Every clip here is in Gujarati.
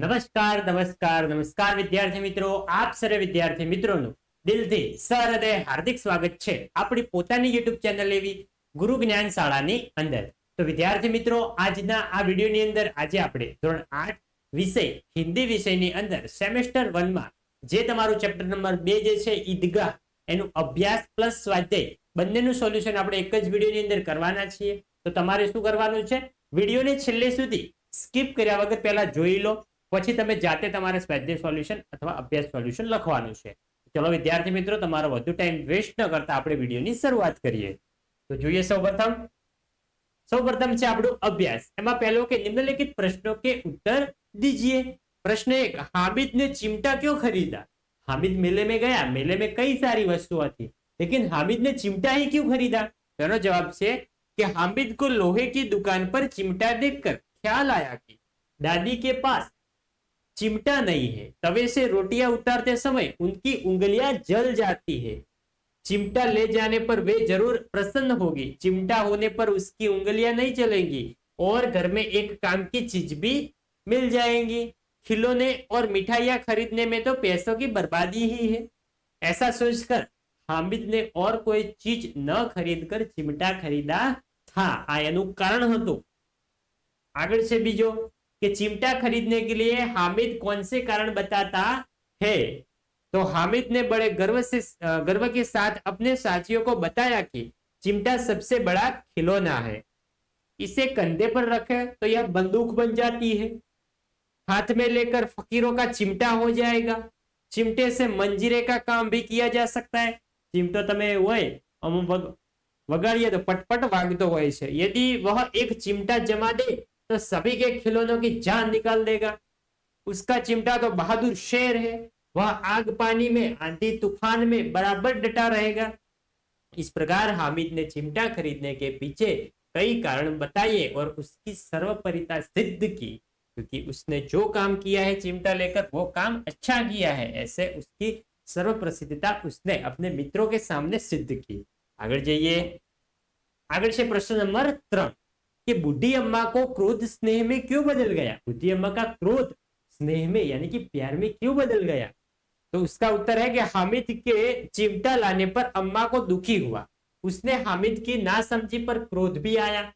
નમસ્કાર નમસ્કાર નમસ્કાર વિદ્યાર્થી મિત્રો, આપ સર્વે વિદ્યાર્થી મિત્રોનું દિલથી સહૃદય હાર્દિક સ્વાગત છે આપણી પોતાની યુટ્યુબ ચેનલ એવી ગુરુ જ્ઞાન શાળાની અંદર. તો વિદ્યાર્થી મિત્રો, આજના આ વિડીયોની અંદર આજે આપણે ધોરણ આઠ વિષય, હિન્દી વિષયની અંદર સેમેસ્ટર વનમાં જે તમારું ચેપ્ટર નંબર બે જે છે, ઈદગાહ, એનું અભ્યાસ પ્લસ સ્વાધ્યાય બંનેનું સોલ્યુશન આપણે એક જ વિડીયોની અંદર કરવાના છીએ. તો તમારે શું કરવાનું છે? વિડીયોને છેલ્લે સુધી સ્કીપ કર્યા વગર પહેલા જોઈ લો. પછી તમે જાતે તમારે સ્વાધ્યાય સોલ્યુશન અથવા અભ્યાસ સોલ્યુશન લખવાનું છે. ચલો વિદ્યાર્થી મિત્રો, તમારો વધુ ટાઈમ વેસ્ટ ન કરતા આપણે વિડીયોની શરૂઆત કરીએ. તો જોઈએ સૌપ્રથમ. સૌપ્રથમ છે આપણો અભ્યાસ. એમાં પહેલો કે નિમ્નલિખિત પ્રશ્નો કે ઉત્તર દીજીએ. પ્રશ્ન એક હામિદ ને ચિમટા ક્યો ખરીદા? હામિદ મેલે મેં ગયા, મેલે મેં કઈ સારી વસ્તુ હતી? લેકિન હામિદને ચિમટા એ ક્યું ખરીદા? તેનો જવાબ છે કે હામિદ કો લોહે કી દુકાન પર ચિમટા દેખકર ખ્યાલ આયા કે. દાદી કે પાસ चिमटा नहीं है तवे से रोटियां उतारते समय उनकी उंगलियां जल जाती है चिमटा ले जाने पर वे जरूर प्रसन्न होगी चिमटा होने पर उसकी उंगलियां नहीं चलेंगी और घर में एक काम की चीज भी मिल जाएंगी खिलौने और मिठाइयां खरीदने में तो पैसों की बर्बादी ही है ऐसा सोचकर हामिद ने और कोई चीज न खरीदकर चिमटा खरीदा था આ એનું કારણ હતું આગળ છે બીજો कि चिमटा खरीदने के लिए हामिद कौन से कारण बताता है तो हामिद ने बड़े गर्व से अ, गर्व के साथ अपने साथियों को बताया कि चिमटा सबसे बड़ा खिलौना है इसे कंधे पर रखे तो यह बंदूक बन जाती है हाथ में लेकर फकीरों का चिमटा हो जाएगा चिमटे से मंजीरे का काम भी किया जा सकता है चिमटो તમે હોય અમુક વગ- વગાડીએ તો પટપટ વાગતો હોય છે यदि वह एक चिमटा जमा दे तो सभी के खिलौनों की जान निकाल देगा। उसका चिमटा तो बहादुर शेर है। वह आग पानी में, आंधी तूफ़ान में बराबर डटा रहेगा। इस प्रकार हामिद ने चिमटा खरीदने के पीछे कई कारण बताए और उसकी सर्वपरिता सिद्ध की, क्योंकि उसने जो काम किया है चिमटा लेकर, वो काम अच्छा किया है। ऐसे उसकी सर्वप्रसिद्धता उसने अपने मित्रों के सामने सिद्ध की। आगे जाइए। आगे से प्रश्न नंबर त्रण। कि बुढ़ी अम्मा को क्रोध स्नेह में क्यों बदल गया? बुढ़ी अम्मा का क्रोध स्नेह में, यानी कि प्यार में क्यों बदल गया? तो उसका उत्तर है कि हामिद के चिमटा लाने पर अम्मा को दुखी हुआ। उसने हामिद की नासमझी पर क्रोध भी आया।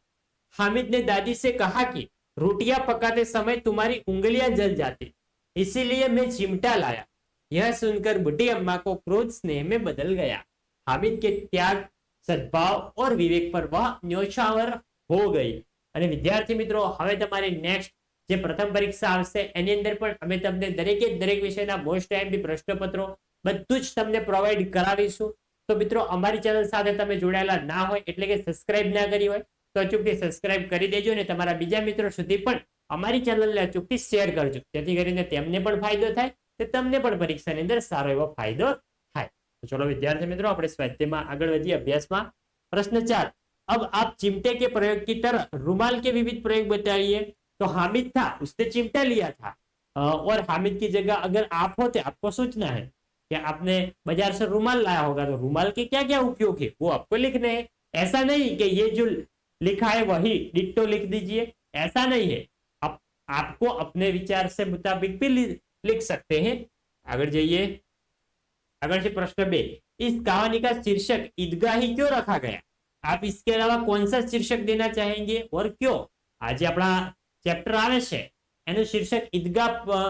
हामिद ने दादी से कहा कि, रोटियाँ पकाते समय तुम्हारी उंगलियाँ जल जाती, इसीलिए मैं चिमटा लाया। यह सुनकर बुढ़ी अम्मा को क्रोध स्नेह में बदल गया। हामिद के त्याग, सद्भाव और विवेक पर वह न्योछावर હો ગઈ. અને વિદ્યાર્થી મિત્રો, હવે તમારી નેક્સ્ટ જે પ્રથમ પરીક્ષા આવશે, એની અંદર પણ અમે તમને દરેકે દરેક વિષયના મોસ્ટ ટાઈમથી પ્રશ્નપત્રો બધું જ તમને પ્રોવાઈડ કરાવીશું. તો મિત્રો, અમારી ચેનલ સાથે તમે જોડાયેલા ના હોય, એટલે કે સબસ્ક્રાઇબ ના કરી હોય, તો અચૂકથી સબસ્ક્રાઇબ કરી દેજો અને તમારા બીજા મિત્રો સુધી પણ અમારી ચેનલને અચૂકથી શેર કરજો. જેથી કરીને તેમને પણ ફાયદો થાય તે તમને પણ પરીક્ષાની અંદર સારો એવો ફાયદો થાય. તો ચલો વિદ્યાર્થી મિત્રો, આપણે સ્વાધ્યાયમાં આગળ વધીએ અભ્યાસમાં. પ્રશ્ન ચાર. अब आप चिमटे के प्रयोग की तरह, रुमाल के विविध प्रयोग बताइए। तो हामिद था, उसने चिमटा लिया था। और हामिद की जगह अगर आप होते आपको सोचना है कि आपने बाज़ार से रुमाल लाया होगा तो रुमाल के क्या क्या उपयोग है, वो आपको लिखने हैं। ऐसा नहीं कि ये जो लिखा है वही डिट्टो लिख दीजिए, ऐसा नहीं है। आप, आपको अपने विचार से मुताबिक भी लिख सकते हैं। अगर जाइए। अगर से प्रश्न बे। इस कहानी का शीर्षक ईदगाह क्यों रखा गया? आप इसके अलावा कौन सा शीर्षक देना चाहेंगे और क्यों આજે આપણા ચેપ્ટર આવે છે એનું શીર્ષક ઈદગાહ અ,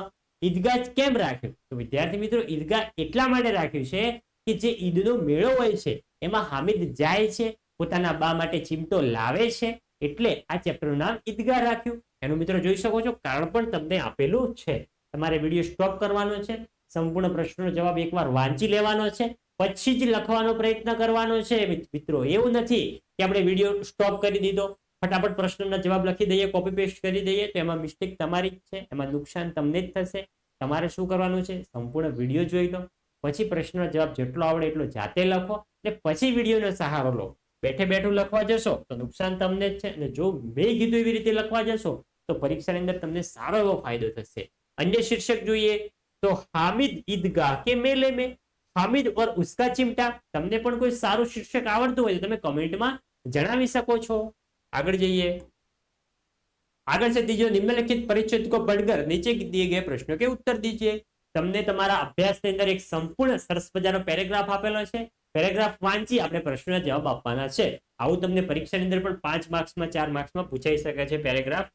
ઈદગાહ જ કેમ રાખ્યું તો વિદ્યાર્થી મિત્રો ઈદગાહ એટલા માટે રાખ્યું છે કે જે ઈદનો મેળો હોય છે એમાં હામિદ જાય છે પોતાના બા માટે ચીમટો લાવે છે એટલે આ ચેપ્ટરનું નામ ઈદગાહ રાખ્યું એનું મિત્રો જોઈ શકો છો કારણ પણ તમને આપેલું છે તમારે વિડીયો સ્ટોપ કરવાનો છે સંપૂર્ણ પ્રશ્નનો જવાબ એકવાર વાંચી લેવાનો છે પછી જ લખવાનો પ્રયત્ન કરવાનો છે મિત્રો. એવું નથી કે આપણે વીડિયો સ્ટોપ કરી દીધો. ફટાફટ પ્રશ્નના જવાબ લખી દઈએ કોપી પેસ્ટ કરી દઈએ તો એમાં મિસ્ટેક તમારી જ છે, એમાં નુકસાન તમને જ થશે. તમારે શું કરવાનું છે? સંપૂર્ણ વીડિયો જોઈ લો. પછી પ્રશ્નનો જવાબ જેટલો આવડે એટલો જાતે લખો અને પછી વિડીયોનો સહારો લો. બેઠે બેઠું લખવા જશો તો નુકસાન તમને જ છે અને જો મેં કીધું એવી રીતે લખવા જશો તો પરીક્ષાની અંદર તમને સારો એવો ફાયદો થશે. અન્ય શીર્ષક જોઈએ તો હામિદ ઈદગાહ કે મેલે મેં? હામિદ ઓર ઉસકા ચિમટા. તમને પણ કોઈ સારું શિક્ષક આવડતું હોય તો તમે કમેન્ટમાં જણાવી શકો છો. આગળ જઈએ. આગળ છે ત્રીજો, નિમ્નલિખિત પરિચિત કો પડગર નીચે દિયે ગયે પ્રશ્નો. કે ઉત્તર દીજીએ તમને તમારા અભ્યાસની અંદર એક સંપૂર્ણ સરસ મજાનો પેરેગ્રાફ આપેલો છે. પેરેગ્રાફ વાંચી આપણે પ્રશ્નના જવાબ આપવાના છે. આવું તમને પરીક્ષાની અંદર પણ પાંચ માર્ક્સમાં, ચાર માર્ક્સમાં પૂછાઈ શકે છે પેરેગ્રાફ.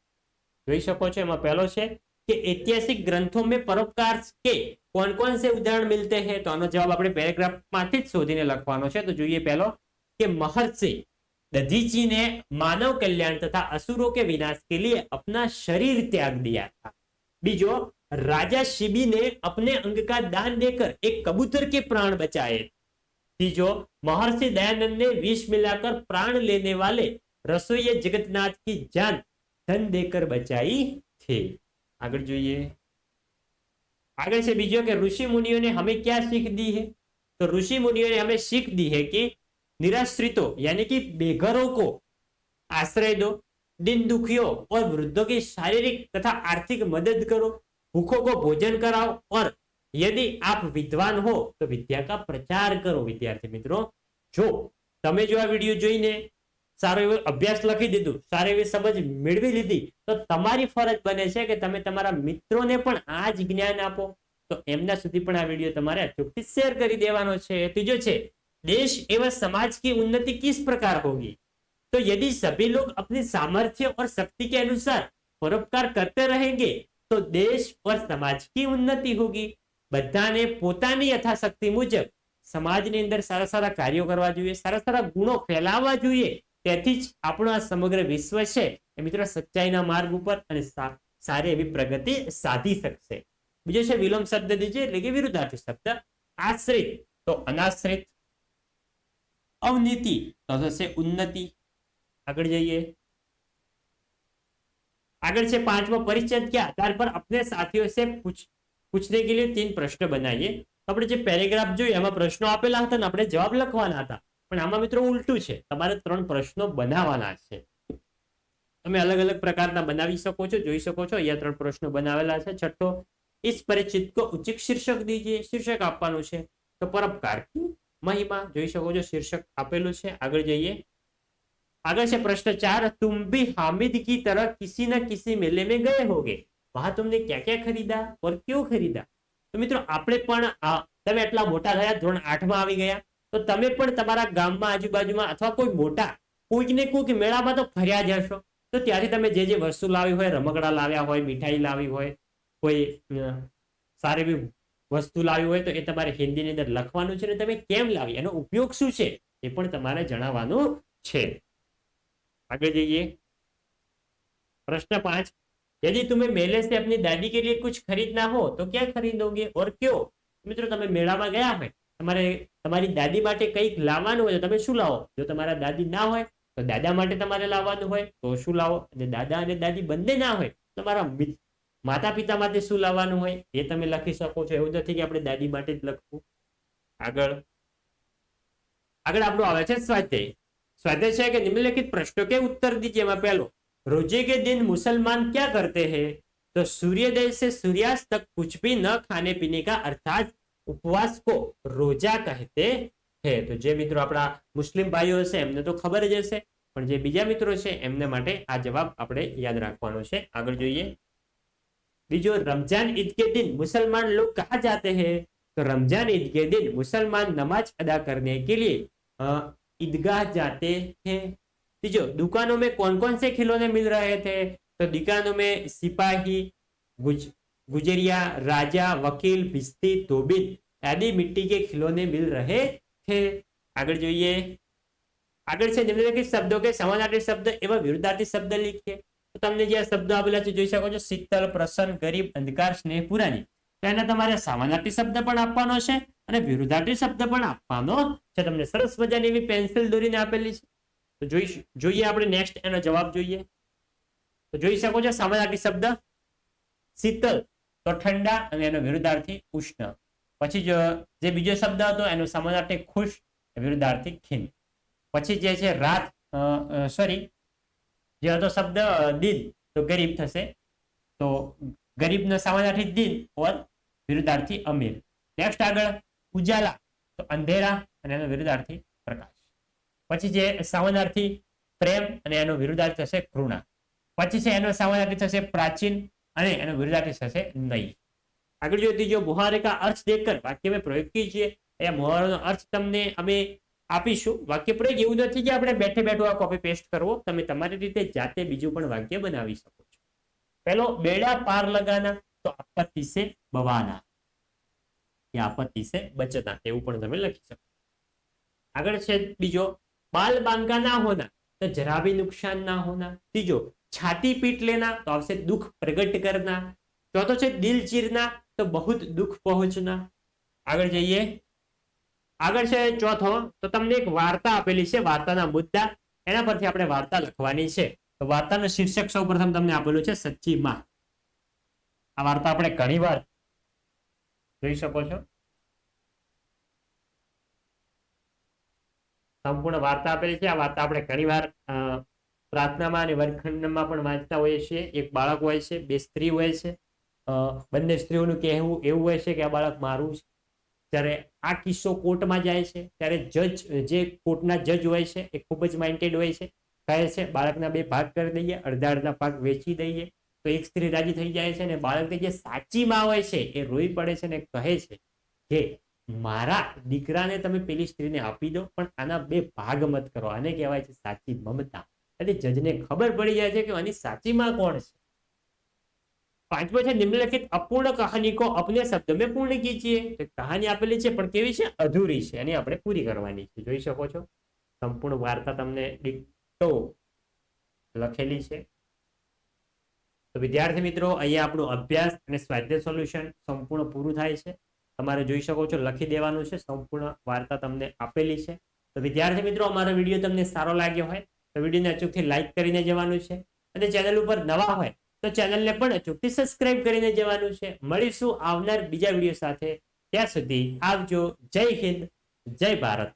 જોઈ શકો છો, એમાં પહેલો છે कि ऐतिहासिक ग्रंथों में परोपकार के कौन कौन से उदाहरण मिलते हैं तो आनो जवाब આપણે પેરેગ્રાફ માંથી જ શોધીને લખવાનો છે તો જોઈએ પહેલો કે महर्षि दधीची ने मानव कल्याण तथा असुरों के विनाश के लिए अपना शरीर त्याग दिया था बीजो राजा शिबी ने अपने अंग का दान देकर एक कबूतर के प्राण बचाए तीजो महर्षि दयानंद ने विष मिलाकर प्राण लेने वाले रसोई जगतनाथ की जान धन देकर बचाई थी આગળ જોઈએ આગળ છે બીજો કે ऋषि मुनियों ने हमें क्या सीख दी है तो ऋषि मुनियों ने हमें सीख दी है कि निराश्रितों यानी कि बेघरों को आश्रय दो दिन दुखियों और वृद्धों की शारीरिक तथा आर्थिक मदद करो भूखों को भोजन कराओ और यदि आप विद्वान हो तो विद्या का प्रचार करो विद्यार्थी मित्रों જો તમે જો આ વિડીયો જોઈને સારો એવો અભ્યાસ લખી દીધું સારી એવી સમજ મેળવી લીધી તો તમારી ફરજ બને છે કે તમે તમારા મિત્રોને પણ આ જ જ્ઞાન આપો તો એમના સુધી પણ આ વિડીયો તમારે અચૂકથી શેર કરી દેવાનો છે ત્રીજો છે देश एवं समाज की उन्नति किस प्रकार होगी तो यदि सभी लोग अपनी सामर्थ्य और शक्ति के अनुसार परोपकार करते रहेंगे तो देश और समाज की उन्नति होगी બધાને પોતાની યથાશક્તિ મુજબ સમાજની અંદર સારા સારા કાર્યો કરવા જોઈએ સારા સારા ગુણો ફેલાવવા જોઈએ તેથી જ આપણો આ સમગ્ર વિશ્વ છે એ મિત્રો સચ્ચાઈના માર્ગ ઉપર અને સારી એવી પ્રગતિ સાધી શકશે. બીજો છે વિલંબ શબ્દ દીજે એટલે કે વિરુદ્ધાર્થી શબ્દ આશ્રિત. તો અનાશ્રિત અવનીતિ તો થશે ઉન્નતિ. આગળ જઈએ. આગળ છે પાંચમો પરિચય કે આધાર પર આપણે સાથીઓ છે પૂછને કે લીધે તીન પ્રશ્ન બનાવીએ આપણે જે પેરેગ્રાફ જોઈએ એમાં પ્રશ્નો આપેલા હતા અને આપણે જવાબ લખવાના હતા. પણ આમાં મિત્રો ઉલટું છે. તમારે ત્રણ પ્રશ્નો બનાવવાના છે. તમે અલગ અલગ પ્રકારના બનાવી શકો છો, જોઈ શકો છો. અહીંયા ત્રણ પ્રશ્નો બનાવેલા છે. છઠ્ઠો ઇસ પરિચિત કો ઉચિત શીર્ષક દીજીએ. શીર્ષક આપવાનું છે. તો પરપકાર, મહિમા, જોઈ શકો છો, શીર્ષક આપેલું છે. આગળ જઈએ. આગળ છે પ્રશ્ન ચાર, તુમ ભી હામિદ કી તરફ કિસી ના કિસી મેલે મેં ગયે હોગે? વાહ તમને ક્યાં ક્યાં ખરીદા? ઓર ક્યો ખરીદા? તો મિત્રો, આપણે પણ તમે એટલા મોટા થયા, ધોરણ આઠમાં આવી ગયા. તો તમે પણ તમારા ગામમાં આજુબાજુમાં અથવા કોઈ મોટા કોઈક ને કોઈક મેળામાં તો ફર્યા જ હશો તો ત્યાંથી તમે જે જે વસ્તુ લાવી હોય રમકડા લાવ્યા હોય મીઠાઈ લાવી હોય કોઈ અ, સારી એવી વસ્તુ લાવી હોય તો એ તમારે હિન્દીની અંદર લખવાનું છે અને તમે કેમ લાવી એનો ઉપયોગ શું છે એ પણ તમારે જણાવવાનું છે આગળ જઈએ प्रश्न पांच यदि तुम्हें मेले से अपनी दादी के लिए कुछ खरीदना हो तो क्या खरीदोगे और क्यों મિત્રો તમે મેળામાં ગયા હોય તમારે તમારી દાદી માટે કંઈક લાવવાનું હોય તો તમે શું લાવો જો તમારા દાદી ના હોય તો દાદા માટે તમારે લાવવાનું હોય તો શું લાવો અને દાદા અને દાદી બંને ના હોય તો તમારા મિત- માતા પિતા માટે શું લાવવાનું હોય એ તમે લખી શકો છો એવું નથી કે આપણે દાદી માટે જ લખવું આગળ આગળ આપણું આવે છે સ્વાધ્યાય स्वाध्याय है कि निम्नलिखित प्रश्नों के उत्तर दीजिए मैं पहलो रोजे के दिन मुसलमान क्या करते हैं तो सूर्योदय से सूर्यास्त तक कुछ भी न खाने पीने का अर्थात उपवास को रोजा कहते हैं તો જે મિત્રો આપણા મુસ્લિમ ભાઈઓ છે એમને તો ખબર જ હશે પણ જે બીજા મિત્રો છે એમને માટે આ જવાબ આપણે યાદ રાખવાનો છે આગળ જોઈએ બીજો रमजान ईद के दिन मुसलमान लोग कहाँ जाते हैं तो रमजान ईद के दिन मुसलमान नमाज अदा करने के लिए अ, ईदगाह जाते हैं तीजो दुकानों में कौन कौन से खिलौने मिल रहे थे तो दुकानों में सिपाही गुज गुजरिया राजा वकील भिस्ती धोबिन आदि मिट्टी के खिलौने मिल रहे थे આગળ જોઈએ આગળ છે નિમ્નલિખિત શબ્દો કે સમાનાર્થી શબ્દ એવા વિરુદ્ધાર્થી શબ્દ લીખીએ તો તમને જે આ શબ્દો આપેલા છે જોઈ શકો છો શીતલ પ્રસન્ન ગરીબ અંધકાર સ્નેહ પુરાની તો એના તમારે સમાનાર્થી શબ્દ પણ આપવાનો છે અને વિરુદ્ધાર્થી શબ્દ પણ આપવાનો છે તમને સરસ મજાની એવી પેન્સિલ દોરીને આપેલી છે તો જોઈ જોઈએ આપણે નેક્સ્ટ એનો જવાબ જોઈએ તો જોઈ શકો છો સમાનાર્થી શબ્દ શીતલ તો ઠંડા અને એનો વિરુદ્ધાર્થી ઉષ્ણ. પછી જો બીજો શબ્દ હતો, એનો સમાનાર્થી ખુશ, વિરુદ્ધાર્થી ખીન. પછી જે છે રાત સોરી જે હતો શબ્દ દિન, તો ગરીબ થશે. તો ગરીબનો સમાનાર્થી દિન ઓર વિરુદ્ધાર્થી અમીર. નેક્સ્ટ આગળ, ઉજાલા. તો અંધેરા અને એનો વિરુદ્ધાર્થી પ્રકાશ. પછી જે સમાનાર્થી પ્રેમ અને એનો વિરુદ્ધાર્થી થશે કૃણા. પછી છે એનો સામાનાર્થી થશે પ્રાચીન અને એનો વિરોધાર્થી થશે નહીં. આગળ જોઈએ ત્રીજો મુહારેખા અર્થ દેખકર વાક્ય મેં પ્રયોગ કીજીએ એ મુહારાનો અર્થ તમને અમે આપીશું. વાક્ય પ્રયોગ એવું નથી કે આપણે બેઠે બેઠો આ કોપી પેસ્ટ કરવો. તમે તમારી રીતે જાતે બીજું પણ વાક્ય બનાવી શકો છો. પહેલો, બેડા પાર લગાના, તો આપત્તિ છે બવાના. કે આપત્તિ છે બચતા. એવું પણ તમે લખી શકો. આગળ છે બીજો, બાલ બાંકા ના હોના, તો જરા બી નુકસાન ના હોના. ત્રીજો છાતી પીટ લેના તો આવશે દુઃખ પ્રગટ કરના ચોથો છે દિલ ચીરના તો બહુત દુઃખ પહોંચના આગળ જઈએ. આગળ છે ચોથો તો તમને એક વાર્તા આપેલી છે વાર્તાના મુદ્દા. એના પરથી આપણે વાર્તા લખવાની છે. તો વાર્તાનું શીર્ષક સૌ પ્રથમ તમને આપેલું છે સચ્ચી માં. આ વાર્તા આપણે ઘણી વાર જોઈ શકો છો. સંપૂર્ણ વાર્તા આપેલી છે. આ વાર્તા આપણે ઘણીવાર અ, પ્રાર્થનામાં અને વર્ગખંડમાં પણ વાંચતા હોઈએ છીએ એક બાળક હોય છે, બે સ્ત્રી હોય છે. બંને સ્ત્રીઓનું કહેવું એવું હોય છે કે આ બાળક મારું છે. ત્યારે આ કિસ્સો કોર્ટમાં જાય છે, ત્યારે જજ, જે કોર્ટના જજ હોય છે, એ ખૂબ જ માઇન્ડેડ હોય છે. કહે છે, બાળકના બે ભાગ કરી દઈએ, અડધા અડધા ભાગ વેચી દઈએ. તો એક સ્ત્રી રાજી થઈ જાય છે અને બાળકની જે સાચી માં હોય છે, એ રોઈ પડે છે અને કહે છે કે, મારા દીકરાને તમે પેલી સ્ત્રીને આપી દો, પણ આના બે ભાગ મત કરો. આને કહેવાય છે સાચી મમતા. એટલે જજને ખબર પડી જાય છે કે આની સાચીમાં કોણ છે. પાંચમો છે નિમ્નલિખિત અપૂર્ણ કહાની કો અપને શબ્દ મેં પૂર્ણ કીજીએ કહાની આપેલી છે, પણ કેવી છે? અધૂરી છે, એની આપણે પૂરી કરવાની છે. જોઈ શકો છો? સંપૂર્ણ વાર્તા તમને ડિક્ટો લખેલી છે. તો વિદ્યાર્થી મિત્રો, અહીંયા આપણું અભ્યાસ અને સ્વાધ્યાય સોલ્યુશન સંપૂર્ણ પૂરું થાય છે. તમારે જોઈ શકો છો, લખી દેવાનું છે. સંપૂર્ણ વાર્તા તમને આપેલી છે. તો વિદ્યાર્થી મિત્રો, અમારો વીડિયો તમને સારો લાગ્યો હોય તો વિડીયોને અચૂકથી લાઇક કરીને જવાનું છે. અને ચેનલ ઉપર નવા હોય તો ચેનલને પણ અચૂકથી સબસ્ક્રાઇબ કરીને જવાનું છે. મળીશું આવનાર બીજા વીડિયો સાથે. ત્યાં સુધી આવજો. જય હિન્દ. જય ભારત.